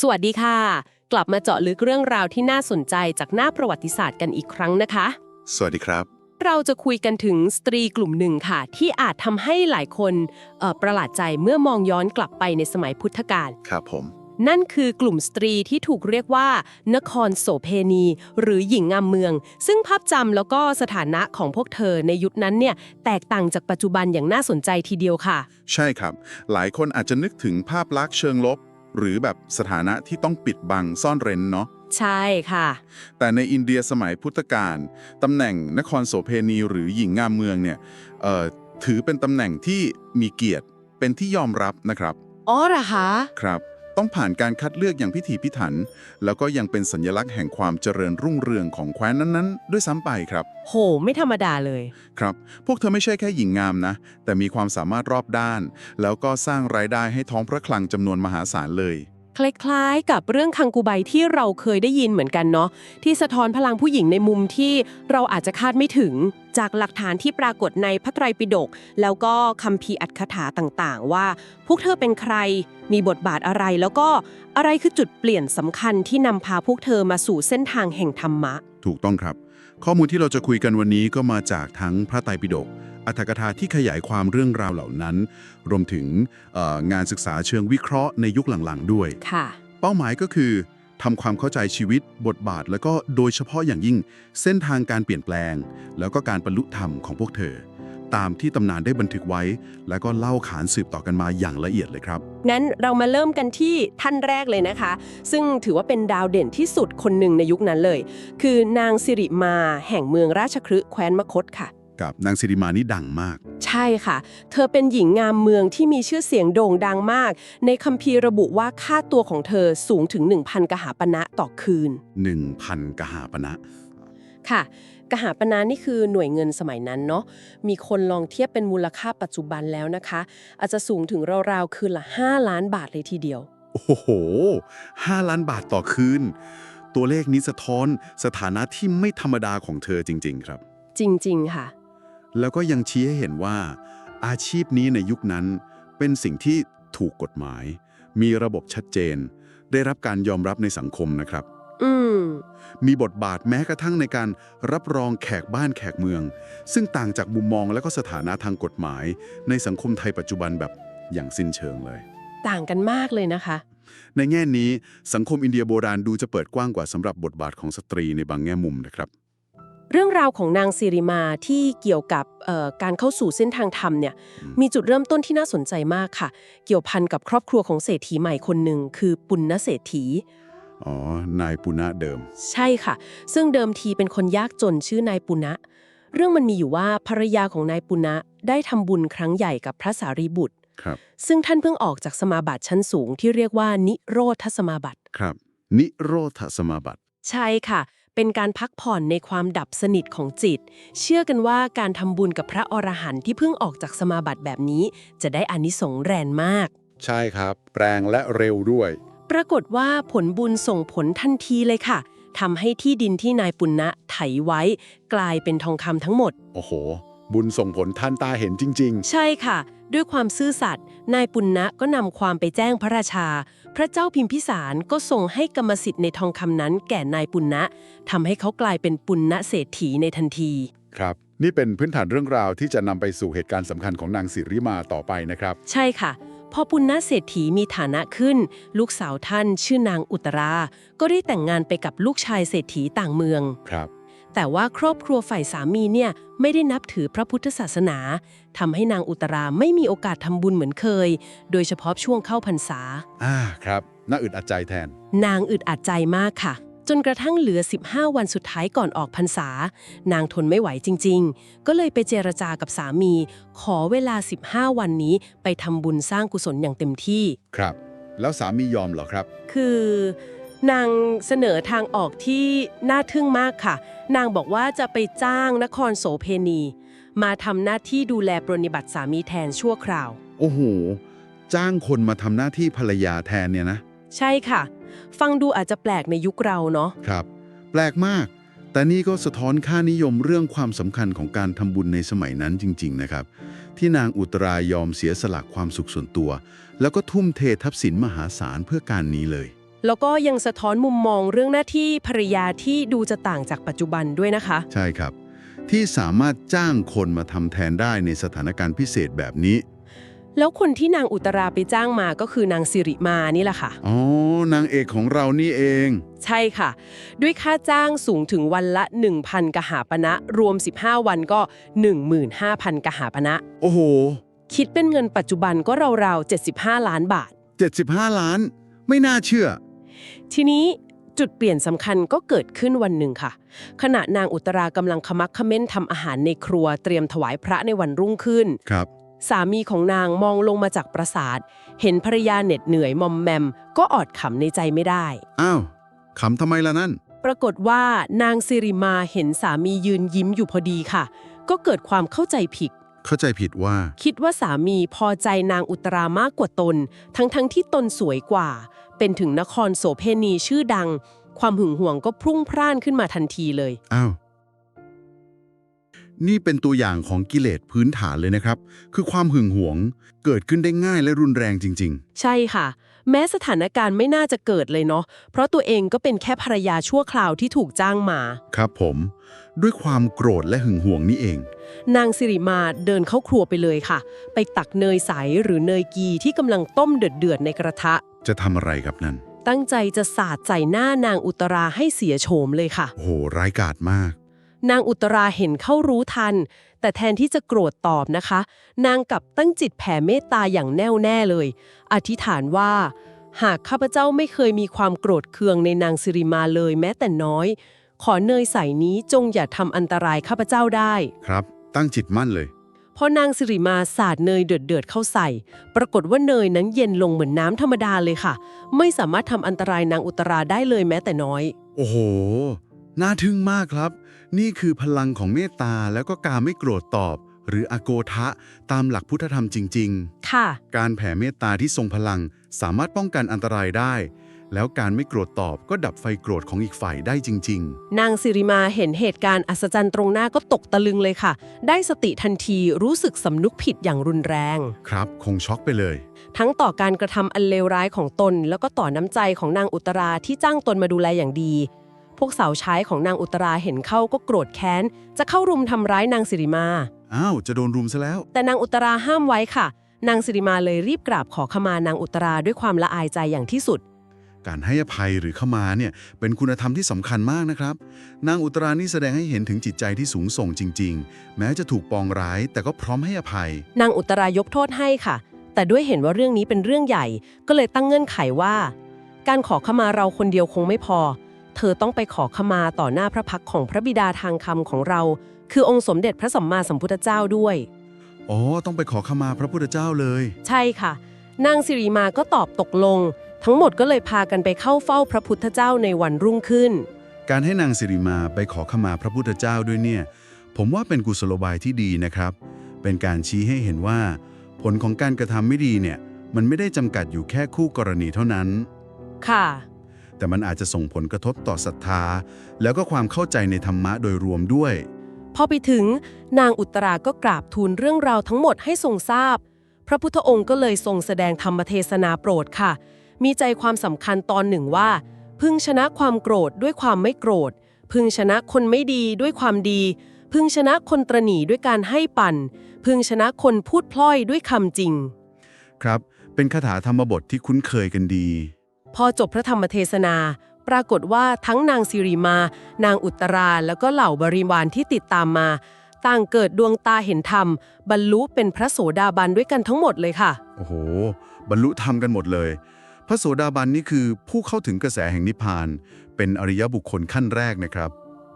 สวัสดีค่ะ กลับมาเจาะลึกเรื่องราวที่น่าสนใจจากหน้าประวัติศาสตร์กันอีกครั้งนะคะ สวัสดีครับ เราจะคุยกันถึงสตรีกลุ่มหนึ่งค่ะ ที่อาจทำให้หลายคนเอ่อประหลาดใจเมื่อมองย้อนกลับไปในสมัยพุทธกาลครับผม นั่นคือกลุ่มสตรีที่ถูกเรียกว่า นครโสเพณี หรือหญิงงามเมือง ซึ่งภาพจำแล้วก็สถานะของพวกเธอในยุคนั้นเนี่ยแตกต่างจากปัจจุบันอย่างน่าสนใจทีเดียวค่ะ ใช่ครับ หลายคนอาจจะนึกถึงภาพลักษณ์เชิงลบ หรือแบบสถานะที่ต้องปิดบังซ่อนเร้นเนาะใช่ค่ะ แต่ในอินเดียสมัยพุทธกาลตำแหน่งนครโสเพณีหรือหญิงงามเมืองเนี่ยเอ่อถือเป็นตำแหน่งที่มีเกียรติเป็นที่ยอมรับนะครับอ๋อเหรอคะครับ ต้องผ่านการคัดเลือกอย่างพิถีพิถัน แล้วก็ยังเป็นสัญลักษณ์แห่งความเจริญรุ่งเรืองของแคว้นนั้นๆ ด้วยซ้ำไปครับ โห ไม่ธรรมดาเลย ครับ พวกเธอไม่ใช่แค่หญิงงามนะ แต่มีความสามารถรอบด้าน แล้วก็สร้างรายได้ให้ท้องพระคลังจำนวนมหาศาลเลย คล้ายๆ กับเรื่องคังกูไบที่เราเคยได้ยินเหมือนกันเนาะที่สะท้อนพลังผู้หญิงในมุมที่เราอาจจะคาดไม่ถึง จากหลักฐานที่ปรากฏในพระไตรปิฎกแล้วก็คัมภีร์อัตถกถาต่างๆ ว่า พวกเธอเป็นใครมีบทบาทอะไรแล้วก็อะไรคือจุดเปลี่ยนสำคัญที่นำพาพวกเธอมาสู่เส้นทางแห่งธรรมะ ถูกต้องครับ ข้อมูลที่เราจะคุยกันวันนี้ก็มาจากทั้งพระไตรปิฎก อัตถกถาที่ขยายความเรื่องราวเหล่านั้น รวมถึงเอ่องานศึกษาเชิงวิเคราะห์ในยุคหลังๆ ด้วยค่ะเป้าหมายก็คือทำความเข้าใจชีวิต บทบาท แล้วก็โดยเฉพาะอย่างยิ่งเส้นทางการเปลี่ยนแปลง แล้วก็การบรรลุธรรมของพวกเธอ ตามที่ตำนานได้บันทึกไว้ แล้วก็เล่าขานสืบต่อกันมาอย่างละเอียดเลยครับ นั้นเรามาเริ่มกันที่ท่านแรกเลยนะคะ ซึ่งถือว่าเป็นดาวเด่นที่สุดคนหนึ่งในยุคนั้นเลย คือนางสิริมาแห่งเมืองราชคฤห์แคว้นมคธค่ะ กับนางสิริมานี่ดังมาก ใช่ค่ะ เธอเป็นหญิงงามเมืองที่มีชื่อเสียงโด่งดังมาก ในคัมภีร์ระบุว่าค่าตัวของเธอสูงถึง 1,000 กหาปณะต่อคืน 1,000 กหาปณะ ค่ะ กหาปณะนี่คือหน่วยเงินสมัยนั้นเนาะมีคนลองเทียบเป็นมูลค่าปัจจุบันแล้วนะคะ อาจจะสูงถึงราวๆคืนละ 5 ล้านบาทเลยทีเดียว โอ้โห 5 ล้านบาทต่อคืน ตัวเลขนี้สะท้อนสถานะที่ไม่ธรรมดาของเธอจริง ๆ ครับ จริง ๆ ค่ะ แล้วก็ยังชี้ให้เห็นว่า อาชีพนี้ในยุคนั้น เป็นสิ่งที่ถูกกฎหมาย มีระบบชัดเจน ได้รับการยอมรับในสังคมนะครับอืมมีบทบาทแม้กระทั่งในการรับรองแขกบ้านแขกเมือง ซึ่งต่างจากมุมมองและก็สถานะทางกฎหมาย ในสังคมไทยปัจจุบันแบบอย่างสิ้นเชิงเลย ต่างกันมากเลยนะคะ ในแง่นี้สังคมอินเดียโบราณดูจะเปิดกว้างกว่าสำหรับบทบาทของสตรีในบางแง่มุมนะครับ เรื่องราวของนางสิริมาที่เกี่ยวกับเอ่อการเข้าสู่เส้นทางธรรมเนี่ยอืมมีจุดเริ่มต้นที่น่าสนใจมากค่ะ เกี่ยวพันกับครอบครัวของเศรษฐีใหม่คนหนึ่งคือปุณณเศรษฐีอ๋อนายปุณะเดิม ใช่ค่ะ ซึ่งเดิมทีเป็นคนยากจนชื่อนายปุณะ เรื่องมันมีอยู่ว่าภรรยาของนายปุณะได้ทำบุญครั้งใหญ่กับพระสารีบุตรครับ ซึ่งท่านเพิ่งออกจากสมาบัติชั้นสูงที่เรียกว่านิโรธสมาบัติครับ นิโรธสมาบัติ ใช่ค่ะ เป็นการพักผ่อนในความดับสนิทของจิต เชื่อกันว่าการทำบุญกับพระอรหันต์ที่เพิ่งออกจากสมาบัติแบบนี้ จะได้อานิสงส์แรงมาก ใช่ครับแปลงและเร็วด้วย ปรากฏว่าผลบุญส่งผลทันทีเลยค่ะทำให้ที่ดินที่นายปุณณะไถไว้ กลายเป็นทองคำทั้งหมด โอ้โห บุญส่งผลทันตาเห็นจริงใช่ค่ะ ด้วยความซื่อสัตย์นายปุณณะก็นำความไปแจ้งพระราชา พระเจ้าพิมพิสารก็ส่งให้กรรมสิทธิ์ในทองคำนั้นแก่นายปุณณะทำให้เขากลายเป็นปุณณเศรษฐีในทันทีๆครับ นี่เป็นพื้นฐานเรื่องราวที่จะนำไปสู่เหตุการณ์สำคัญของนางสิริมาต่อไปนะครับ ใช่ค่ะ พอปุณณเศรษฐีมีฐานะขึ้น ลูกสาวท่านชื่อนางอุตรา ก็ได้แต่งงานไปกับลูกชายเศรษฐีต่างเมือง ครับ แต่ว่าครอบครัวฝ่ายสามีเนี่ยไม่ได้นับถือพระพุทธศาสนาทำให้นางอุตราไม่มีโอกาสทำบุญเหมือนเคย โดยเฉพาะช่วงเข้าพรรษา อ่าครับ น่าอึดอัดใจแทน นางอึดอัดใจมากค่ะ จนกระทั่งเหลือ 15 วันสุดท้ายก่อนออกพรรษา นางทนไม่ไหวจริง ๆ ก็เลยไปเจรจากับสามี ขอเวลา 15 วันนี้ไปทำบุญสร้างกุศลอย่างเต็มที่ ครับ แล้วสามียอมเหรอครับ คือ นางเสนอทางออกที่น่าทึ่งมากค่ะ นางบอกว่าจะไปจ้างนครโสเพณี มาทำหน้าที่ดูแลปรนนิบัติสามีแทนชั่วคราว โอ้โห จ้างคนมาทำหน้าที่ภรรยาแทนเนี่ยนะ ใช่ค่ะ ฟังดูอาจจะแปลกในยุคเราเนาะ ครับ แปลกมาก แต่นี่ก็สะท้อนค่านิยมเรื่องความสำคัญของการทำบุญในสมัยนั้นจริง ๆ นะครับ ที่นางอุตรายอมเสียสละความสุขส่วนตัว แล้วก็ทุ่มเททรัพย์สินมหาศาลเพื่อการนี้เลย แล้วก็ยังสะท้อนมุมมองเรื่องหน้าที่ภรรยาที่ดูจะต่างจากปัจจุบันด้วยนะคะ ใช่ครับ ที่สามารถจ้างคนมาทำแทนได้ในสถานการณ์พิเศษแบบนี้ แล้วคนที่นางอุตราไปจ้างมาก็คือนางสิริมานี่แหละค่ะ อ๋อนางเอกของเรานี่เอง ใช่ค่ะ ด้วยค่าจ้างสูงถึงวันละ 1,000 กหาปณะรวม 15 วันก็ 15,000 กหาปณะ โอ้โห คิดเป็นเงินปัจจุบันก็ราวๆ75 ล้านบาท 75 ล้าน ไม่น่าเชื่อ ทีนี้จุดเปลี่ยนสำคัญก็เกิดขึ้นวันหนึ่งค่ะ ขณะนางอุตรากำลังขมักเขม้นทำอาหารในครัวเตรียมถวายพระในวันรุ่งขึ้น ครับ สามีของนางมองลงมาจากปราสาท เห็นภรรยาเหน็ดเหนื่อยมอมแมม ก็อดขำในใจไม่ได้ อ้าวขำทำไมล่ะนั่น ปรากฏว่านางสิริมาเห็นสามียืนยิ้มอยู่พอดีค่ะ ก็เกิดความเข้าใจผิด เข้าใจผิดว่า คิดว่าสามีพอใจนางอุตรามากกว่าตน ทั้งๆทที่ตนสวยกว่า เป็นถึงนครโสเพณีชื่อดัง ความหึงหวงก็พรุ่งพร่านขึ้นมาทันทีเลย อ้าว นี่เป็นตัวอย่างของกิเลสพื้นฐานเลยนะครับ คือความหึงหวงเกิดขึ้นได้ง่ายและรุนแรงจริง ใช่ค่ะ แม้สถานการณ์ไม่น่าจะเกิดเลยเนาะเพราะตัวเองก็เป็นแค่ภรรยาชั่วคราวที่ถูกจ้างมา ๆ ครับผม ด้วยความโกรธและหึงหวงนี่เอง นางสิริมาเดินเข้าครัวไปเลยค่ะ ไปตักเนยใสหรือเนยกีที่กำลังต้มเดือดๆในกระทะ จะทำอะไรครับนั่น ตั้งใจจะสาดใส่หน้านางอุตราให้เสียโฉมเลยค่ะ โอ้โห ร้ายกาจมาก นางอุตราเห็นเข้ารู้ทัน แต่แทนที่จะโกรธตอบนะคะ นางกลับตั้งจิตแผ่เมตตาอย่างแน่วแน่เลย อธิษฐานว่า หากข้าพเจ้าไม่เคยมีความโกรธเคืองในนางสิริมาเลยแม้แต่น้อย ขอเนยใสนี้จงอย่าทำอันตรายข้าพเจ้าได้ ครับ ตั้งจิตมั่นเลย พอนางสิริมาสาดเนยเดือดๆเข้าใส่ ปรากฏว่าเนยนั้นเย็นลงเหมือนน้ำธรรมดาเลยค่ะ ไม่สามารถทำอันตรายนางอุตราได้เลยแม้แต่น้อย โอ้โห น่าทึ่งมากครับ นี่คือพลังของเมตตาแล้วก็การไม่โกรธตอบ หรืออโกทะ ตามหลักพุทธธรรมจริง ค่ะ ๆ การแผ่เมตตาที่ทรงพลังสามารถป้องกันอันตรายได้ แล้วการไม่โกรธตอบก็ดับไฟโกรธของอีกฝ่ายได้จริง นางสิริมาเห็นเหตุการณ์อัศจรรย์ตรงหน้าก็ตกตะลึงเลยค่ะ ได้สติทันทีรู้สึกสำนึกผิดอย่างรุนแรง ๆ ครับ คงช็อกไปเลย ทั้งต่อการกระทำอันเลวร้ายของตน แล้วก็ต่อน้ำใจของนางอุตราที่จ้างตนมาดูแลอย่างดี พวกสาวใช้ของนางอุตราเห็นเข้าก็โกรธแค้น จะเข้ารุมทำร้ายนางสิริมา อ้าว จะโดนรุมซะแล้ว แต่นางอุตราห้ามไว้ค่ะ นางสิริมาเลยรีบกราบขอขมานางอุตราด้วยความละอายใจอย่างที่สุด การให้อภัยหรือเข้ามาเนี่ยเป็นคุณธรรมที่สำคัญมากนะครับ นางอุตรานี่แสดงให้เห็นถึงจิตใจที่สูงส่งจริง ๆ แม้จะถูกปองร้าย แต่ก็พร้อมให้อภัย นางอุตรายกโทษให้ค่ะ แต่ด้วยเห็นว่าเรื่องนี้เป็นเรื่องใหญ่ ก็เลยตั้งเงื่อนไขว่า การขอขมาเราคนเดียวคงไม่พอ เธอต้องไปขอขมาต่อหน้าพระพักตร์ของพระบิดาทางคำของเรา คือองค์สมเด็จพระสัมมาสัมพุทธเจ้าด้วยอ๋อต้องไปขอขมาพระพุทธเจ้าเลย ใช่ค่ะนางสิริมาก็ตอบตกลง ทั้งหมดก็เลยพากันไปเข้าเฝ้าพระพุทธเจ้าในวันรุ่งขึ้น การให้นางสิริมาไปขอขมาพระพุทธเจ้าด้วยเนี่ย ผมว่าเป็นกุศโลบายที่ดีนะครับ เป็นการชี้ให้เห็นว่า ผลของการกระทำไม่ดีเนี่ย มันไม่ได้จำกัดอยู่แค่คู่กรณีเท่านั้น ค่ะ แต่มันอาจจะส่งผลกระทบต่อศรัทธา แล้วก็ความเข้าใจในธรรมะโดยรวมด้วย พอไปถึงนางอุตราก็กราบทูลเรื่องราวทั้งหมดให้ทรงทราบ พระพุทธองค์ก็เลยทรงแสดงธรรมเทศนาโปรดค่ะ มีใจความสำคัญตอนหนึ่งว่า พึงชนะความโกรธด้วยความไม่โกรธ พึงชนะคนไม่ดีด้วยความดี พึงชนะคนตรณีด้วยการให้ปันพึงชนะคนพูดพล่อยด้วยคำจริง ครับเป็นคาถาธรรมบทที่คุ้นเคยกันดี พอจบพระธรรมเทศนา ปรากฏว่าทั้งนางสิริมา นางอุตราแล้วก็เหล่าบริวารที่ติดตามมา ต่างเกิดดวงตาเห็นธรรม บรรลุเป็นพระโสดาบันด้วยกันทั้งหมดเลยค่ะ โอ้โห บรรลุธรรมกันหมดเลย พระโสดาบันนี่คือผู้เข้าถึงกระแสแห่งนิพพาน เป็นอริยบุคคลขั้นแรกนะครับ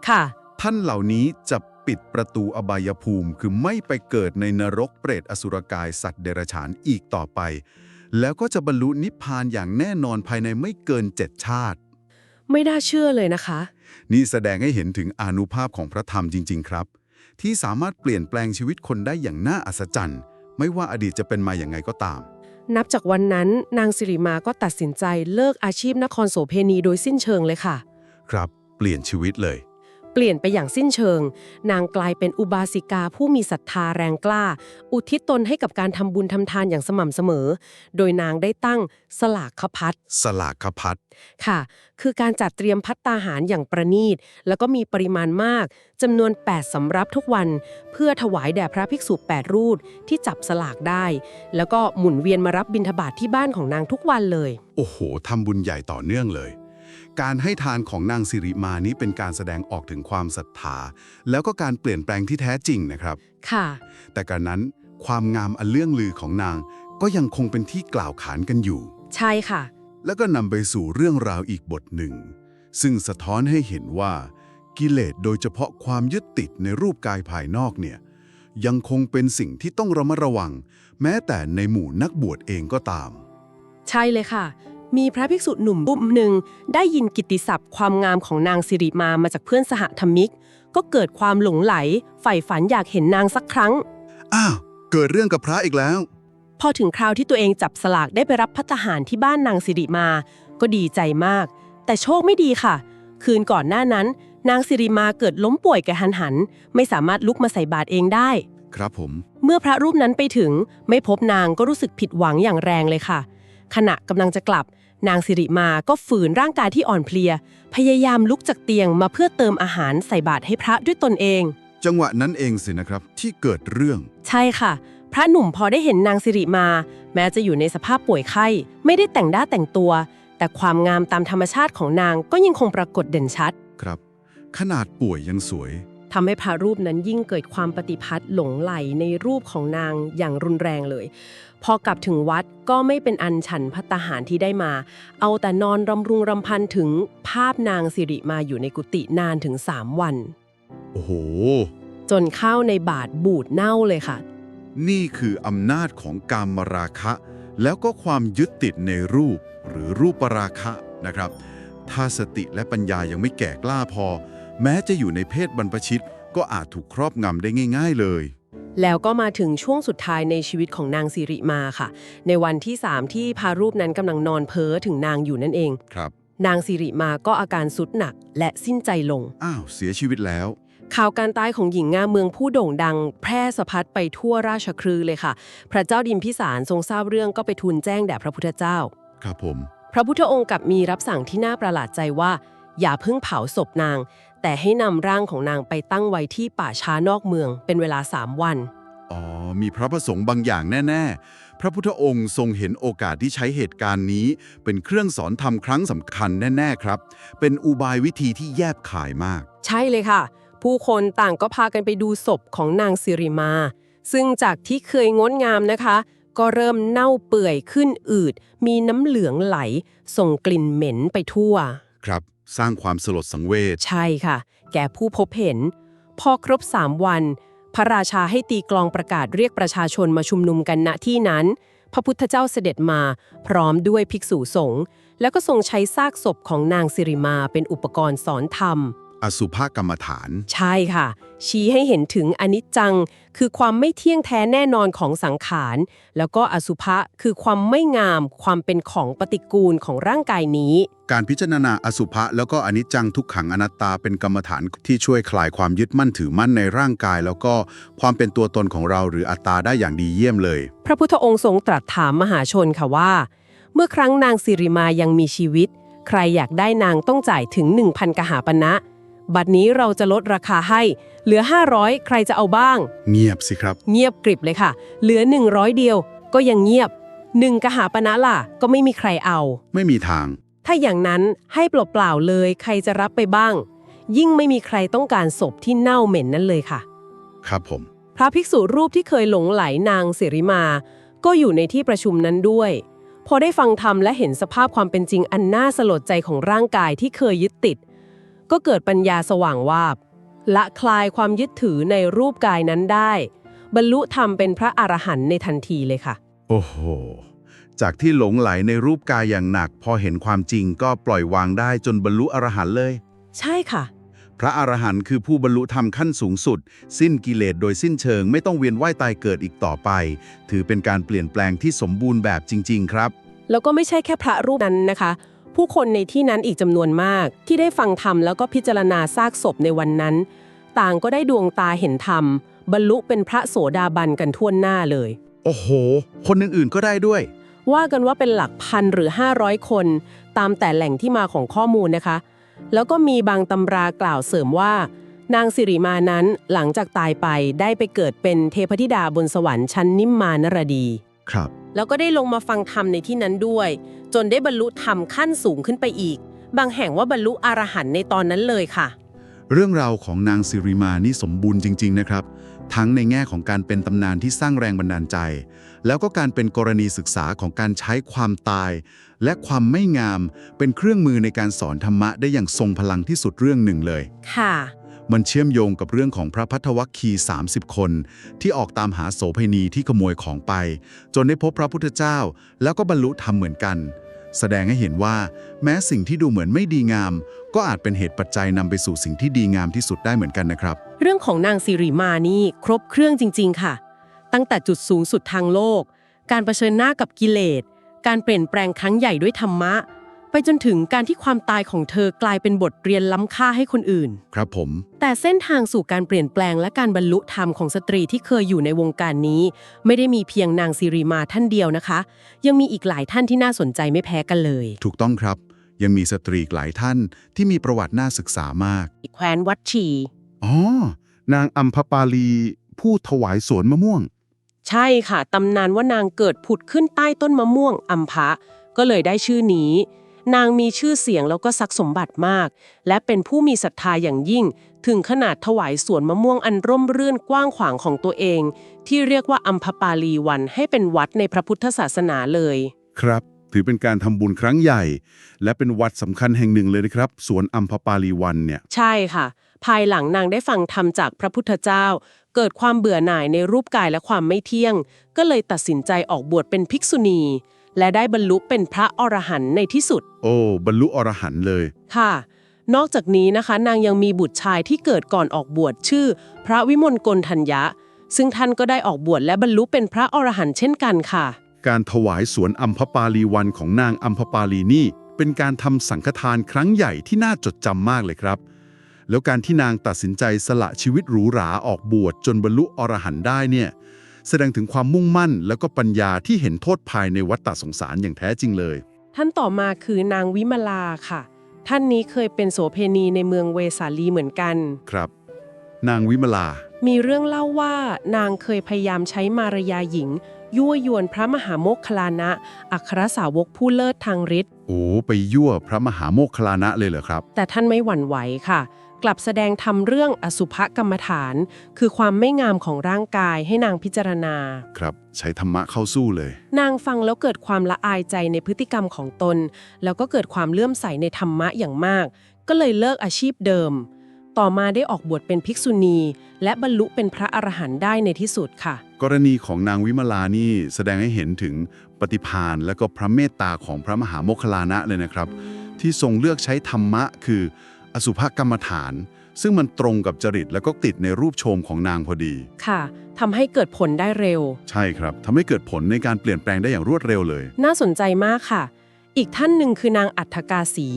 ค่ะ ท่านเหล่านี้จะปิดประตูอบายภูมิ คือไม่ไปเกิดในนรกเปรตอสุรกายสัตว์เดรัจฉานอีกต่อไป แล้วก็จะบรรลุนิพพานอย่างแน่นอนภายในไม่เกินเจ็ดชาติ ไม่น่าเชื่อเลยนะคะ นี่แสดงให้เห็นถึงอานุภาพของพระธรรมจริง ๆ ครับ ที่สามารถเปลี่ยนแปลงชีวิตคนได้อย่างน่าอัศจรรย์ ไม่ว่าอดีตจะเป็นมาอย่างไงก็ตาม นับจากวันนั้นนางสิริมาก็ตัดสินใจเลิกอาชีพนครโสเพณีโดยสิ้นเชิงเลยค่ะ ครับ เปลี่ยนชีวิตเลย เปลี่ยนไปอย่างสิ้นเชิง นางกลายเป็นอุบาสิกาผู้มีศรัทธาแรงกล้า อุทิศตนให้กับการทำบุญทำทานอย่างสม่ำเสมอ โดยนางได้ตั้งสลากขพัดสลากขพัดค่ะ คือการจัดเตรียมพัตตาหารอย่างประณีต แล้วก็มีปริมาณมากจำนวน 8สำรับทุกวัน เพื่อถวายแด่พระภิกษุ 8 รูปที่จับสลากได้ แล้วก็หมุนเวียนมารับบิณฑบาตทที่บ้านของนางทุกวันเลย โอ้โหทำบุญใหญ่ต่อเนื่องเลย การให้ทานของนางสิริมานี้เป็นการแสดงออกถึงความศรัทธา แล้วก็การเปลี่ยนแปลงที่แท้จริงนะครับ ค่ะ แต่การนั้นความงามอันเลื่องลือของนาง ก็ยังคงเป็นที่กล่าวขานกันอยู่ ใช่ค่ะ แล้วก็นำไปสู่เรื่องราวอีกบทหนึ่ง ซึ่งสะท้อนให้เห็นว่า กิเลสโดยเฉพาะความยึดติดในรูปกายภายนอกเนี่ยยังคงเป็นสิ่งที่ต้องระมัดระวัง แม้แต่ในหมู่นักบวชเองก็ตาม ใช่เลยค่ะ มีพระภิกษุหนุ่มบุ้มหนึ่งได้ยินกิตติศัพท์ความงามของนางสิริมามาจากเพื่อนสหธรรมิก ก็เกิดความหลงไหลใฝ่ฝันอยากเห็นนางสักครั้ง อ้าว เกิดเรื่องกับพระอีกแล้ว พอถึงคราวที่ตัวเองจับสลากได้ไปรับพัตตาหารที่บ้านนางสิริมา ก็ดีใจมาก แต่โชคไม่ดีค่ะ คืนก่อนหน้านั้น นางสิริมาเกิดล้มป่วยกระหันหัน ไม่สามารถลุกมาใส่บาตรเองได้ ครับผม เมื่อพระรูปนั้นไปถึงไม่พบนางก็รู้สึกผิดหวังอย่างแรงเลยค่ะ ขณะกำลังจะกลับ นางสิริมาก็ฝืนร่างกายที่อ่อนเพลีย พยายามลุกจากเตียงมาเพื่อเติมอาหารใส่บาตรให้พระด้วยตนเอง จังหวะนั้นเองสินะครับ ที่เกิดเรื่อง ใช่ค่ะ พระหนุ่มพอได้เห็นนางสิริมา แม้จะอยู่ในสภาพป่วยไข้ ไม่ได้แต่งด้าแต่งตัว แต่ความงามตามธรรมชาติของนางก็ยังคงปรากฏเด่นชัด ครับ ขนาดป่วยยังสวย ทำให้พระรูปนั้นยิ่งเกิดความปฏิพัทธ์หลงไหลในรูปของนางอย่างรุนแรงเลย พอกลับถึงวัดก็ไม่เป็นอันฉันพัตตาหารที่ได้มา เอาแต่นอนรำรุงรำพันถึงภาพนางสิริมาอยู่ในกุฏินานถึง3วัน โอ้โห จนข้าวในบาทบูดเน่าเลยค่ะ นี่คืออำนาจของกามราคะ แล้วก็ความยึดติดในรูปหรือรูปราคะนะครับ ถ้าสติและปัญญายังไม่แก่กล้าพอ แม้จะอยู่ในเพศบรรพชิตก็อาจถูกครอบงำได้ง่าย ๆ เลย แล้วก็มาถึงช่วงสุดท้ายในชีวิตของนางสิริมาค่ะ ในวันที่ 3 ที่พารูปนั้นกำลังนอนเพ้อถึงนางอยู่นั่นเองครับ นางสิริมาก็อาการสุดหนักและสิ้นใจลง อ้าว เสียชีวิตแล้ว ข่าวการตายของหญิงงามเมืองผู้โด่งดัง แพร่สะพัดไปทั่วราชครืเลยค่ะ พระเจ้าดิมพิสารทรงทราบเรื่องก็ไปทูลแจ้งแด่พระพุทธเจ้า ครับผม พระพุทธองค์กลับมีรับสั่งที่น่าประหลาดใจว่า อย่าเพิ่งเผาศพนาง แต่ให้นำร่างของนางไปตั้งไว้ที่ป่าช้านอกเมือง เป็นเวลาสามวัน อ๋อ มีพระประสงค์บางอย่างแน่ ๆ พระพุทธองค์ทรงเห็นโอกาสที่ใช้เหตุการณ์นี้ เป็นเครื่องสอนธรรมครั้งสำคัญแน่ ๆ ครับ เป็นอุบายวิธีที่แยบขายมาก ใช่เลยค่ะ ผู้คนต่างก็พากันไปดูศพของนางสิริมา ซึ่งจากที่เคยงดงามนะคะ ก็เริ่มเน่าเปื่อยขึ้นอืด มีน้ำเหลืองไหล ส่งกลิ่นเหม็นไปทั่ว ครับ สร้างความสลดสังเวช ใช่ค่ะ แก่ผู้พบเห็น พอครบสามวัน พระราชาให้ตีกลองประกาศเรียกประชาชนมาชุมนุมกันณที่นั้น พระพุทธเจ้าเสด็จมา พร้อมด้วยภิกษุสงฆ์แล้วก็ทรงใช้ซากศพของนางสิริมาเป็นอุปกรณ์สอนธรรม อสุภกรรมฐาน ใช่ค่ะ ชี้ให้เห็นถึงอนิจจัง คือความไม่เที่ยงแท้แน่นอนของสังขาร แล้วก็อสุภะคือความไม่งาม ความเป็นของปฏิกูลของร่างกายนี้ การพิจารณาอสุภะแล้วก็อนิจจังทุกขังอนัตตาเป็นกรรมฐานที่ช่วยคลายความยึดมั่นถือมั่นในร่างกาย แล้วก็ความเป็นตัวตนของเราหรืออัตตาได้อย่างดีเยี่ยมเลย พระพุทธองค์ทรงตรัสถามมหาชนค่ะว่า เมื่อครั้งนางสิริมายังมีชีวิต ใครอยากได้นางต้องจ่ายถึง1,000กหาปณะ บัดนี้เราจะลดราคาให้ เหลือ 500 ใครจะเอาบ้าง เงียบสิครับ เงียบกริบเลยค่ะ เหลือ 100 เดียว ก็ยังเงียบหนึ่งกหาปณะล่ะ ก็ไม่มีใครเอา ไม่มีทาง ถ้าอย่างนั้นให้เปล่าๆเลย ใครจะรับไปบ้าง ยิ่งไม่มีใครต้องการศพที่เน่าเหม็นนั่นเลยค่ะ ครับผม พระภิกษุรูปที่เคยหลงไหลนางสิริมา ก็อยู่ในที่ประชุมนั้นด้วย พอได้ฟังธรรมและเห็นสภาพความเป็นจริงอันน่าสลดใจของร่างกายที่เคยยึดติด ก็เกิดปัญญาสว่างวาบ ละคลายความยึดถือในรูปกายนั้นได้ บรรลุธรรมเป็นพระอรหันต์ในทันทีเลยค่ะ โอ้โห จากที่หลงไหลในรูปกายอย่างหนัก พอเห็นความจริงก็ปล่อยวางได้จนบรรลุอรหันต์เลย ใช่ค่ะ พระอรหันต์คือผู้บรรลุธรรมขั้นสูงสุด สิ้นกิเลสโดยสิ้นเชิงไม่ต้องเวียนว่ายตายเกิดอีกต่อไป ถือเป็นการเปลี่ยนแปลงที่สมบูรณ์แบบจริง ๆ ครับ แล้วก็ไม่ใช่แค่พระรูปนั้นนะคะ ผู้คนในที่นั้นอีกจำนวนมากที่ได้ฟังธรรมแล้วก็พิจารณาซากศพในวันนั้น ต่างก็ได้ดวงตาเห็นธรรม บรรลุเป็นพระโสดาบันกันทั่วหน้าเลย โอ้โห คนอื่นๆก็ได้ด้วย ว่ากันว่าเป็นหลักพันหรือ 500 คน ตามแต่แหล่งที่มาของข้อมูลนะคะ แล้วก็มีบางตำรากล่าวเสริมว่า นางสิริมานั้นหลังจากตายไปได้ไปเกิดเป็นเทพธิดาบนสวรรค์ชั้นนิมมานรดี ครับ แล้วก็ได้ลงมาฟังธรรมในที่นั้นด้วย จนได้บรรลุธรรมขั้นสูงขึ้นไปอีก บางแห่งว่าบรรลุอรหันต์ในตอนนั้นเลยค่ะ เรื่องราวของนางสิริมานี่สมบูรณ์จริง ๆ นะครับ ทั้งในแง่ของการเป็นตำนานที่สร้างแรงบันดาลใจ แล้วก็การเป็นกรณีศึกษาของการใช้ความตาย และความไม่งามเป็นเครื่องมือในการสอนธรรมะได้อย่างทรงพลังที่สุดเรื่องหนึ่งเลย ค่ะ มันเชื่อมโยงกับเรื่องของพระพัทธวัคคี 30 คน ที่ออกตามหาโสเภณีที่ขโมยของไป จนได้พบพระพุทธเจ้า แล้วก็บรรลุธรรมเหมือนกัน แสดงให้เห็นว่า แม้สิ่งที่ดูเหมือนไม่ดีงาม ก็อาจเป็นเหตุปัจจัยนำไปสู่สิ่งที่ดีงามที่สุดได้เหมือนกันนะครับ เรื่องของนางสิริมานี่ครบเครื่องจริง ๆ ค่ะ ตั้งแต่จุดสูงสุดทางโลก การเผชิญหน้ากับกิเลสการเปลี่ยนแปลงครั้งใหญ่ด้วยธรรมะ ไปจนถึงการที่ความตายของเธอกลายเป็นบทเรียนล้ำค่าให้คนอื่น ครับผม แต่เส้นทางสู่การเปลี่ยนแปลงและการบรรลุธรรมของสตรีที่เคยอยู่ในวงการนี้ ไม่ได้มีเพียงนางสิริมาท่านเดียวนะคะ ยังมีอีกหลายท่านที่น่าสนใจไม่แพ้กันเลย ถูกต้องครับ ยังมีสตรีอีกหลายท่านที่มีประวัติน่าศึกษามากแคว้นวัดชีอ๋อนางอัมพปาลีผู้ถวายสวนมะม่วง ใช่ค่ะตำนานว่านางเกิดผุดขึ้นใต้ต้นมะม่วงอัมพะ ก็เลยได้ชื่อนี้ นางมีชื่อเสียงแล้วก็ทรักสมบัติมาก และเป็นผู้มีศรัทธาอย่างยิ่ง ถึงขนาดถวายสวนมะม่วงอันร่มรื่นกว้างขวางของตัวเอง ที่เรียกว่าอัมพปาลีวันให้เป็นวัดในพระพุทธศาสนาเลย ครับ ถือเป็นการทำบุญครั้งใหญ่ และเป็นวัดสำคัญแห่งหนึ่งเลยนะครับ สวนอัมพปาลีวันเนี่ย ใช่ค่ะ ภายหลังนางได้ฟังธรรมจากพระพุทธเจ้า เกิดความเบื่อหน่ายในรูปกายและความไม่เที่ยง ก็เลยตัดสินใจออกบวชเป็นภิกษุณี และได้บรรลุเป็นพระอรหันต์ในที่สุด โอ้ บรรลุอรหันต์เลย ค่ะ นอกจากนี้นะคะ นางยังมีบุตรชายที่เกิดก่อนออกบวชชื่อ พระวิมลกลทัญญะ ซึ่งท่านก็ได้ออกบวชและบรรลุเป็นพระอรหันต์เช่นกันค่ะ การถวายสวนอัมพปาลีวันของนางอัมพปาลีนี่ เป็นการทำสังฆทานครั้งใหญ่ที่น่าจดจำมากเลยครับ แล้วการที่นางตัดสินใจสละชีวิตหรูหราออกบวชจนบรรลุอรหันต์ได้เนี่ย แสดงถึงความมุ่งมั่นแล้วก็ปัญญาที่เห็นโทษภายในวัฏฏะสงสารอย่างแท้จริงเลย ท่านต่อมาคือนางวิมลาค่ะ ท่านนี้เคยเป็นโสเพณีในเมืองเวสาลีเหมือนกันครับ นางวิมลา มีเรื่องเล่าว่านางเคยพยายามใช้มารยาหญิง ยั่วยวนพระมหาโมคคลานะ อัครสาวกผู้เลิศทางฤทธิ์โอ้ไปยั่วพระมหาโมคคลานะเลยเหรอครับ แต่ท่านไม่หวั่นไหวค่ะ กลับแสดงทำเรื่องอสุภกรรมฐาน คือความไม่งามของร่างกายให้นางพิจารณา ครับใช้ธรรมะเข้าสู้เลย นางฟังแล้วเกิดความละอายใจในพฤติกรรมของตน แล้วก็เกิดความเลื่อมใสในธรรมะอย่างมาก ก็เลยเลิกอาชีพเดิม ต่อมาได้ออกบวชเป็นภิกษุณี และบรรลุเป็นพระอรหันต์ได้ในที่สุดค่ะ กรณีของนางวิมลานี่แสดงให้เห็นถึงปฏิภาณและก็พระเมตตาของพระมหาโมคคลานะเลยนะครับ ที่ทรงเลือกใช้ธรรมะคือ อสุภกรรมฐาน ซึ่งมันตรงกับจริตและก็ติดในรูปโฉมของนางพอดี ค่ะทำให้เกิดผลได้เร็ว ใช่ครับทำให้เกิดผลในการเปลี่ยนแปลงได้อย่างรวดเร็วเลย น่าสนใจมากค่ะ อีกท่านหนึ่งคือนางอัฏฐกาสี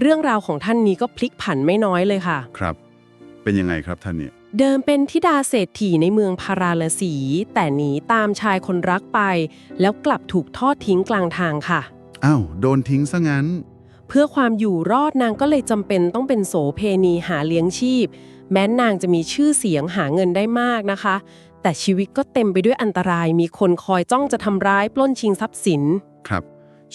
เรื่องราวของท่านนี้ก็พลิกผันไม่น้อยเลยค่ะ ครับ เป็นยังไงครับท่านเนี่ยเดิมเป็นธิดาเศรษฐีในเมืองพาราลสี แต่หนีตามชายคนรักไป แล้วกลับถูกทอดทิ้งกลางทางค่ะ อ้าวโดนทิ้งซะงั้น เพื่อความอยู่รอดนางก็เลยจำเป็นต้องเป็นโสเพณีหาเลี้ยงชีพ แม้นางจะมีชื่อเสียงหาเงินได้มากนะคะ แต่ชีวิตก็เต็มไปด้วยอันตราย มีคนคอยจ้องจะทำร้ายปล้นชิงทรัพย์สิน ครับ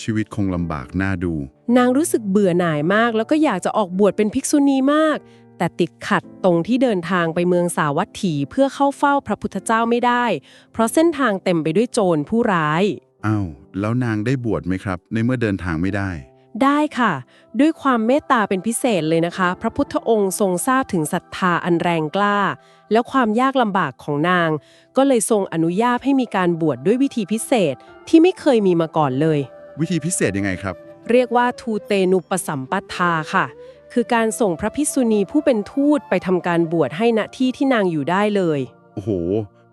ชีวิตคงลำบากน่าดู นางรู้สึกเบื่อหน่ายมาก แล้วก็อยากจะออกบวชเป็นภิกษุณีมาก แต่ติดขัดตรงที่เดินทางไปเมืองสาวัตถีเพื่อเข้าเฝ้าพระพุทธเจ้าไม่ได้ เพราะเส้นทางเต็มไปด้วยโจรผู้ร้าย อ้าว แล้วนางได้บวชไหมครับ ในเมื่อเดินทางไม่ได้ ได้ค่ะ ด้วยความเมตตาเป็นพิเศษเลยนะคะ พระพุทธองค์ทรงทราบถึงศรัทธาอันแรงกล้า และความยากลำบากของนาง ก็เลยทรงอนุญาตให้มีการบวชด้วยวิธีพิเศษที่ไม่เคยมีมาก่อนเลย วิธีพิเศษยังไงครับ เรียกว่าทูเตนุปสัมปัทธาค่ะ คือการส่งพระภิกษุณีผู้เป็นทูตไปทำการบวชให้ณที่ที่นางอยู่ได้เลย โอ้โห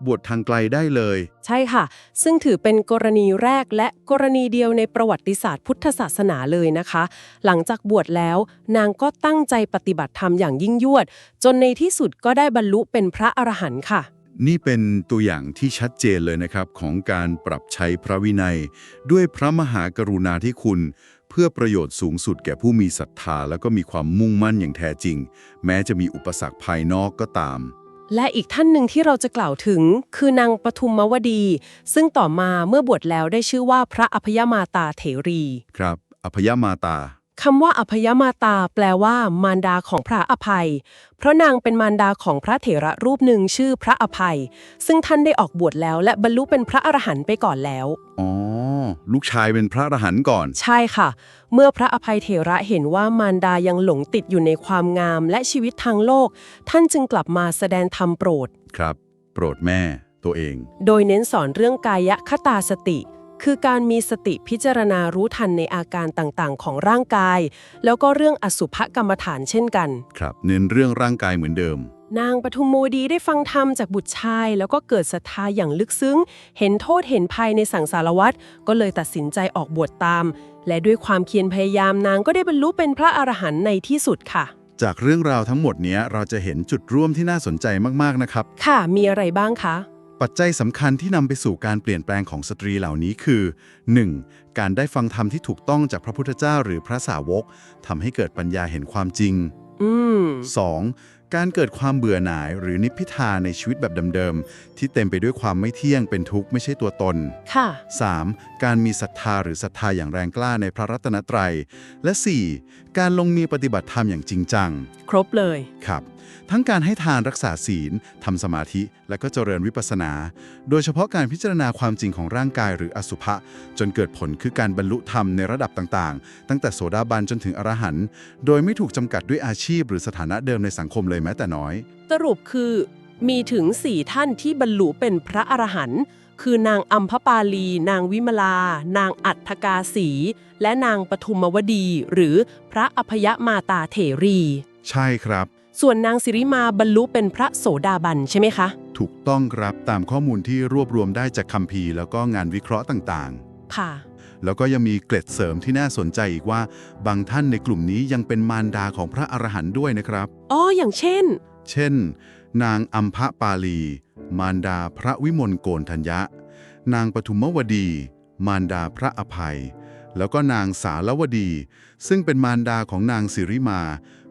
บวชทางไกลได้เลย ใช่ค่ะ ซึ่งถือเป็นกรณีแรกและกรณีเดียวในประวัติศาสตร์พุทธศาสนาเลยนะคะ หลังจากบวชแล้ว นางก็ตั้งใจปฏิบัติธรรมอย่างยิ่งยวด จนในที่สุดก็ได้บรรลุเป็นพระอรหันต์ค่ะ นี่เป็นตัวอย่างที่ชัดเจนเลยนะครับ ของการปรับใช้พระวินัย ด้วยพระมหากรุณาธิคุณ เพื่อประโยชน์สูงสุดแก่ผู้มีศรัทธา แล้วก็มีความมุ่งมั่นอย่างแท้จริง แม้จะมีอุปสรรคภายนอกก็ตาม และอีกท่านหนึ่งที่เราจะกล่าวถึงคือนางปทุมมวดี ซึ่งต่อมาเมื่อบวชแล้วได้ชื่อว่าพระอภยมาตาเถรี ครับ อภยมาตา คำว่าอภยมาตาแปลว่า มารดาของพระอภัย เพราะนางเป็นมารดาของพระเถระรูปหนึ่งชื่อพระอภัย ซึ่งท่านได้ออกบวชแล้วและบรรลุเป็นพระอรหันต์ไปก่อนแล้ว อ๋อ ลูกชายเป็นพระอรหันต์ก่อน ใช่ค่ะ เมื่อพระอภัยเถระเห็นว่ามารดายังหลงติดอยู่ในความงามและชีวิตทางโลก ท่านจึงกลับมาแสดงธรรมโปรด ครับ โปรดแม่ตัวเอง โดยเน้นสอนเรื่องกายคตาสติ คือการมีสติพิจารณารู้ทันในอาการต่างๆ ของร่างกาย แล้วก็เรื่องอสุภกรรมฐานเช่นกัน ครับ เน้นเรื่องร่างกายเหมือนเดิม นางปทุมโมดีได้ฟังธรรมจากบุตรชาย แล้วก็เกิดศรัทธาอย่างลึกซึ้ง เห็นโทษเห็นภัยในสังสารวัฏก็เลยตัดสินใจออกบวชตาม และด้วยความเพียรพยายามนางก็ได้บรรลุเป็นพระอรหันต์ในที่สุดค่ะ จากเรื่องราวทั้งหมดเนี้ยเราจะเห็นจุดร่วมที่น่าสนใจมากๆนะครับ ค่ะ มีอะไรบ้างคะ ปัจจัยสำคัญที่นำไปสู่การเปลี่ยนแปลงของสตรีเหล่านี้คือ 1. การได้ฟังธรรมที่ถูกต้องจากพระพุทธเจ้าหรือพระสาวกทำให้เกิดปัญญาเห็นความจริงอืม 2. การเกิดความเบื่อหน่ายหรือนิพพิทาในชีวิตแบบเดิมๆที่เต็มไปด้วยความไม่เที่ยงเป็นทุกข์ไม่ใช่ตัวตนค่ะ 3. การมีศรัทธาหรือศรัทธาอย่างแรงกล้าในพระรัตนตรัย และ 4. การลงมือปฏิบัติธรรมอย่างจริงจัง ครบเลย ครับ ทั้งการให้ทานรักษาศีลทำสมาธิ และก็เจริญวิปัสสนา โดยเฉพาะการพิจารณาความจริงของร่างกายหรืออสุภะจนเกิดผลคือการบรรลุธรรมในระดับต่างๆ ตั้งแต่โสดาบันจนถึงอรหันต์โดยไม่ถูกจำกัดด้วยอาชีพ หรือสถานะเดิมในสังคมเลยแม้แต่น้อย สรุปคือ มีถึงสี่ท่านที่บรรลุเป็นพระอรหันต์ คือนางอัมพปาลี นางวิมลา นางอัฏฐกาสี และนางปทุมวดี หรือพระอภยมาตาเถรี ใช่ครับ ส่วนนางสิริมาบรรลุเป็นพระโสดาบันใช่ไหมคะ ถูกต้องครับตามข้อมูลที่รวบรวมได้จากคัมภีร์แล้วก็งานวิเคราะห์ต่างๆค่ะแล้วก็ยังมีเกร็ดเสริมที่น่าสนใจอีกว่า บางท่านในกลุ่มนี้ยังเป็นมารดาของพระอรหันต์ด้วยนะครับ อ๋อ อย่างเช่น เช่น นางอัมพปาลี มารดาพระวิมลโกนทัญญะ นางปทุมวดี มารดาพระอภัย แล้วก็นางสารวดี ซึ่งเป็นมารดาของนางสิริมา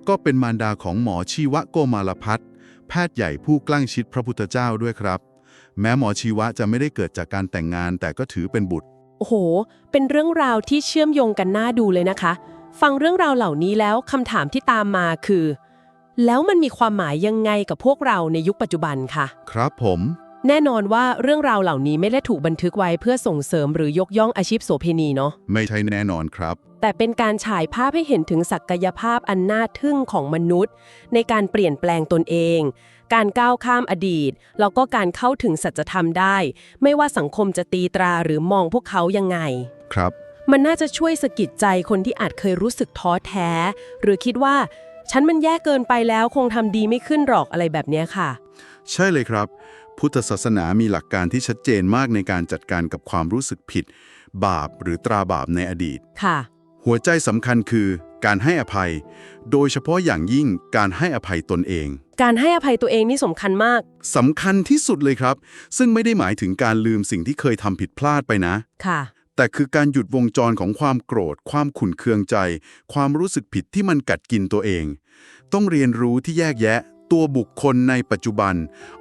ก็เป็นมารดาของหมอชีวะโกมารพัฒน์แพทย์ใหญ่ผู้ใกล้ชิดพระพุทธเจ้าด้วยครับ แม้หมอชีวะจะไม่ได้เกิดจากการแต่งงานแต่ก็ถือเป็นบุตร โอ้โห เป็นเรื่องราวที่เชื่อมโยงกันน่าดูเลยนะคะ ฟังเรื่องราวเหล่านี้แล้วคำถามที่ตามมาคือ แล้วมันมีความหมายยังไงกับพวกเราในยุคปัจจุบันคะ ครับผม แน่นอนว่าเรื่องราวเหล่านี้ไม่ได้ถูกบันทึกไว้เพื่อส่งเสริมหรือยกย่องอาชีพโสเภณีเนาะ ไม่ใช่แน่นอนครับ แต่เป็นการฉายภาพให้เห็นถึงศักยภาพอันน่าทึ่งของมนุษย์ ในการเปลี่ยนแปลงตนเอง การก้าวข้ามอดีต แล้วก็การเข้าถึงสัจธรรมได้ ไม่ว่าสังคมจะตีตราหรือมองพวกเขายังไง ครับ มันน่าจะช่วยสะกิดใจคนที่อาจเคยรู้สึกท้อแท้ หรือคิดว่า ฉันมันแย่เกินไปแล้วคงทำดีไม่ขึ้นหรอกอะไรแบบเนี้ยค่ะ ใช่เลยครับ พุทธศาสนามีหลักการที่ชัดเจนมากในการจัดการกับความรู้สึกผิด บาปหรือตราบาปในอดีต ค่ะ หัวใจสำคัญคือการให้อภัย โดยเฉพาะอย่างยิ่งการให้อภัยตนเอง การให้อภัยตัวเองนี่สำคัญมากสำคัญที่สุดเลยครับ ซึ่งไม่ได้หมายถึงการลืมสิ่งที่เคยทำผิดพลาดไปนะ ค่ะ แต่คือการหยุดวงจรของความโกรธ ความขุ่นเคืองใจ ความรู้สึกผิดที่มันกัดกินตัวเอง ต้องเรียนรู้ที่แยกแยะตัวบุคคลในปัจจุบัน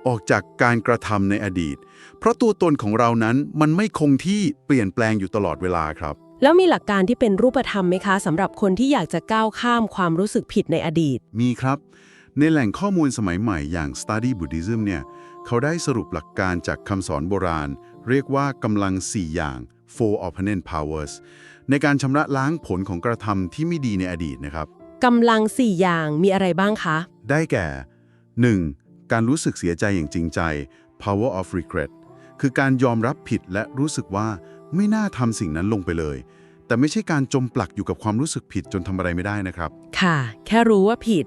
ออกจากการกระทำในอดีต เพราะตัวตนของเรานั้นมันไม่คงที่เปลี่ยนแปลงอยู่ตลอดเวลาครับ แล้วมีหลักการที่เป็นรูปธรรมไหมคะสำหรับคนที่อยากจะก้าวข้ามความรู้สึกผิดในอดีต มีครับ ในแหล่งข้อมูลสมัยใหม่อย่าง Study Buddhism เนี่ยเขาได้สรุปหลักการจากคำสอนโบราณ เรียกว่ากำลัง 4 อย่าง four opponent powers ในการชำระล้างผลของกระทำที่ไม่ดีในอดีตนะครับกำลังสี่อย่างมีอะไรบ้างคะ ได้แก่ 1. การรู้สึกเสียใจอย่างจริงใจ power of regret คือการยอมรับผิดและรู้สึกว่าไม่น่าทำสิ่งนั้นลงไปเลย แต่ไม่ใช่การจมปลักอยู่กับความรู้สึกผิดจนทำอะไรไม่ได้นะครับ ค่ะ แค่รู้ว่าผิด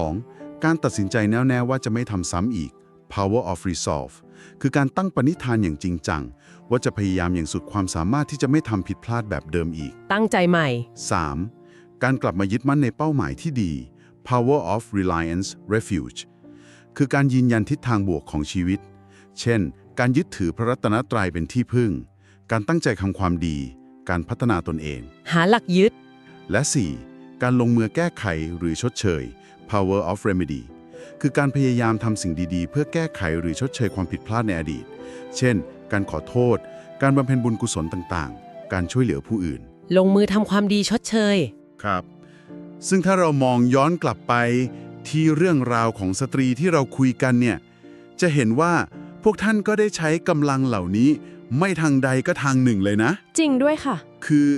2. การตัดสินใจแน่วแน่ว่าจะไม่ทำซ้ำอีก power of resolve คือการตั้งปณิธานอย่างจริงจัง ว่าจะพยายามอย่างสุดความสามารถที่จะไม่ทำผิดพลาดแบบเดิมอีก ตั้งใจใหม่ 3. การกลับมายึดมั่นในเป้าหมายที่ดี power of reliance refuge คือการยืนยันทิศทางบวกของชีวิต เช่น การยึดถือพระรัตนตรัยเป็นที่พึ่ง การตั้งใจทำความดี การพัฒนาตนเอง หาหลักยึด และ 4. การลงมือแก้ไขหรือชดเชย power of remedy คือการพยายามทำสิ่งดีๆ เพื่อแก้ไขหรือชดเชยความผิดพลาดในอดีต เช่น การขอโทษ การบำเพ็ญบุญกุศลต่างๆ การช่วยเหลือผู้อื่น ลงมือทำความดีชดเชย ครับ ซึ่งถ้าเรามองย้อนกลับไปที่เรื่องราวของสตรีที่เราคุยกันเนี่ย จะเห็นว่าพวกท่านก็ได้ใช้กำลังเหล่านี้ ไม่ทางใดก็ทางหนึ่งเลยนะ จริงด้วยค่ะ คือ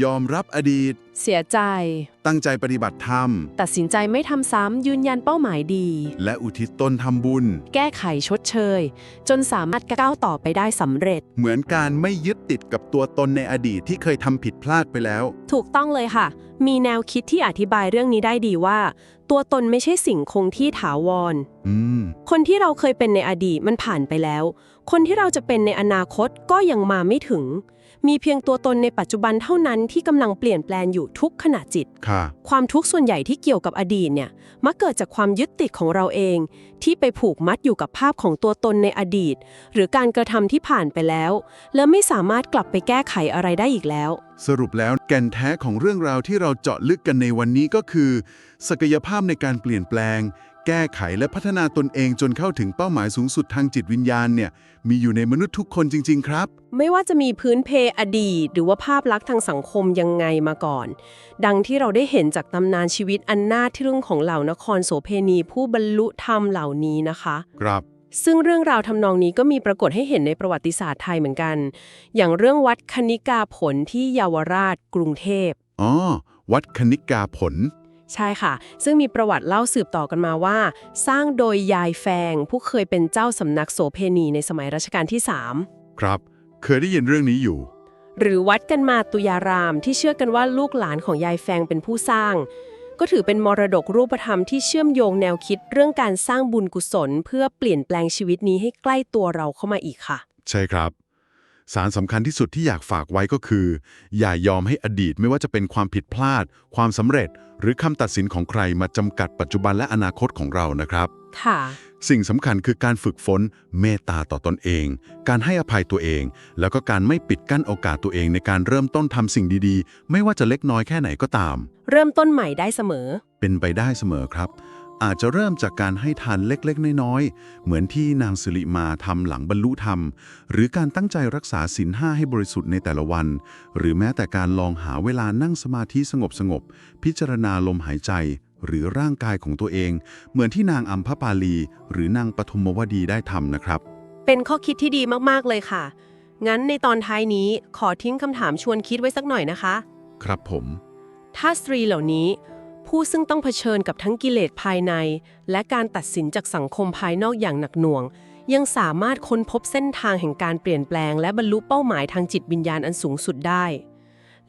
ยอมรับอดีต เสียใจ ตั้งใจปฏิบัติธรรม ตัดสินใจไม่ทำซ้ำยืนยันเป้าหมายดี และอุทิศตนทำบุญ แก้ไขชดเชย จนสามารถก้าวต่อไปได้สำเร็จ เหมือนการไม่ยึดติดกับตัวตนในอดีตที่เคยทำผิดพลาดไปแล้ว ถูกต้องเลยค่ะ มีแนวคิดที่อธิบายเรื่องนี้ได้ดีว่า ตัวตนไม่ใช่สิ่งคงที่ถาวร อืม คนที่เราเคยเป็นในอดีตมันผ่านไปแล้ว คนที่เราจะเป็นในอนาคตก็ยังมาไม่ถึง มีเพียงตัวตนในปัจจุบันเท่านั้นที่กำลังเปลี่ยนแปลงอยู่ทุกขณะจิต ค่ะ ความทุกข์ส่วนใหญ่ที่เกี่ยวกับอดีตเนี่ยมักเกิดจากความยึดติดของเราเอง ที่ไปผูกมัดอยู่กับภาพของตัวตนในอดีต หรือการกระทำที่ผ่านไปแล้ว และไม่สามารถกลับไปแก้ไขอะไรได้อีกแล้ว สรุปแล้วแก่นแท้ของเรื่องราวที่เราเจาะลึกกันในวันนี้ก็คือ ศักยภาพในการเปลี่ยนแปลง แก้ไขและพัฒนาตนเองจนเข้าถึงเป้าหมายสูงสุดทางจิตวิญญาณเนี่ยมีอยู่ในมนุษย์ทุกคนจริง ๆ ครับ ไม่ว่าจะมีพื้นเพอดีต หรือว่าภาพลักษณ์ทางสังคมยังไงมาก่อน ดังที่เราได้เห็นจากตำนานชีวิตอันน่าทึ่งของเหล่านครโสเพณีผู้บรรลุธรรมเหล่านี้นะคะ ครับซึ่งเรื่องราวทำนองนี้ก็มีปรากฏให้เห็นในประวัติศาสตร์ไทยเหมือนกัน อย่างเรื่องวัดคณิกาผลที่เยาวราชกรุงเทพอ๋อวัดคณิกาผล ใช่ค่ะ ซึ่งมีประวัติเล่าสืบต่อกันมาว่า สร้างโดยยายแฟง ผู้เคยเป็นเจ้าสำนักโสเพณีในสมัยรัชกาลที่ 3 ครับ เคยได้ยินเรื่องนี้อยู่ หรือวัดกันมาตุยารามที่เชื่อกันว่าลูกหลานของยายแฟงเป็นผู้สร้าง ก็ถือเป็นมรดกรูปธรรมที่เชื่อมโยงแนวคิดเรื่องการสร้างบุญกุศล เพื่อเปลี่ยนแปลงชีวิตนี้ให้ใกล้ตัวเราเข้ามาอีกค่ะ ใช่ครับ สารสำคัญที่สุดที่อยากฝากไว้ก็คือ อย่ายอมให้อดีตไม่ว่าจะเป็นความผิดพลาด ความสำเร็จ หรือคำตัดสินของใครมาจำกัดปัจจุบันและอนาคตของเรานะครับ ค่ะ สิ่งสำคัญคือการฝึกฝนเมตตาต่อตอนเอง การให้อภัยตัวเอง แล้วก็การไม่ปิดกั้นโอกาสตัวเองในการเริ่มต้นทำสิ่งดีๆ ไม่ว่าจะเล็กน้อยแค่ไหนก็ตาม เริ่มต้นใหม่ได้เสมอ เป็นไปได้เสมอครับ อาจจะเริ่มจากการให้ทานเล็กๆ น้อยๆ เหมือนที่นางสิริมาทำหลังบรรลุธรรม หรือการตั้งใจรักษาศีลห้าให้บริสุทธิ์ในแต่ละวัน หรือแม้แต่การลองหาเวลานั่งสมาธิสงบๆ พิจารณาลมหายใจ หรือร่างกายของตัวเอง เหมือนที่นางอัมพปาลี หรือนางปฐมวดีได้ทำนะครับ เป็นข้อคิดที่ดีมากๆเลยค่ะ งั้นในตอนท้ายนี้ขอทิ้งคำถามชวนคิดไว้สักหน่อยนะคะ ครับผม ถ้าสตรีเหล่านี้ ผู้ซึ่งต้องเผชิญกับทั้งกิเลสภายใน และการตัดสินจากสังคมภายนอกอย่างหนักหน่วง ยังสามารถค้นพบเส้นทางแห่งการเปลี่ยนแปลง และบรรลุเป้าหมายทางจิตวิญญาณอันสูงสุดได้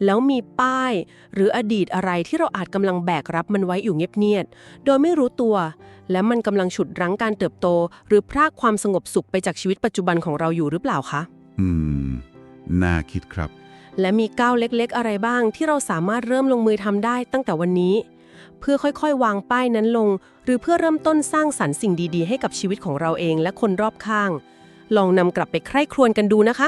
แล้วมีป้าย หรืออดีตอะไรที่เราอาจกำลังแบกรับมันไว้อยู่เงียบๆโดยไม่รู้ตัว และมันกำลังฉุดรั้งการเติบโต หรือพรากความสงบสุขไปจากชีวิตปัจจุบันของเราอยู่หรือเปล่าคะ อืม น่าคิดครับและมีก้าวเล็กๆ อะไรบ้างที่เราสามารถเริ่มลงมือทำได้ตั้งแต่วันนี้ เพื่อค่อยๆ วางป้ายนั้นลง หรือเพื่อเริ่มต้นสร้างสรรค์สิ่งดีๆ ให้กับชีวิตของเราเองและคนรอบข้าง ลองนำกลับไปใคร่ครวญกันดูนะคะ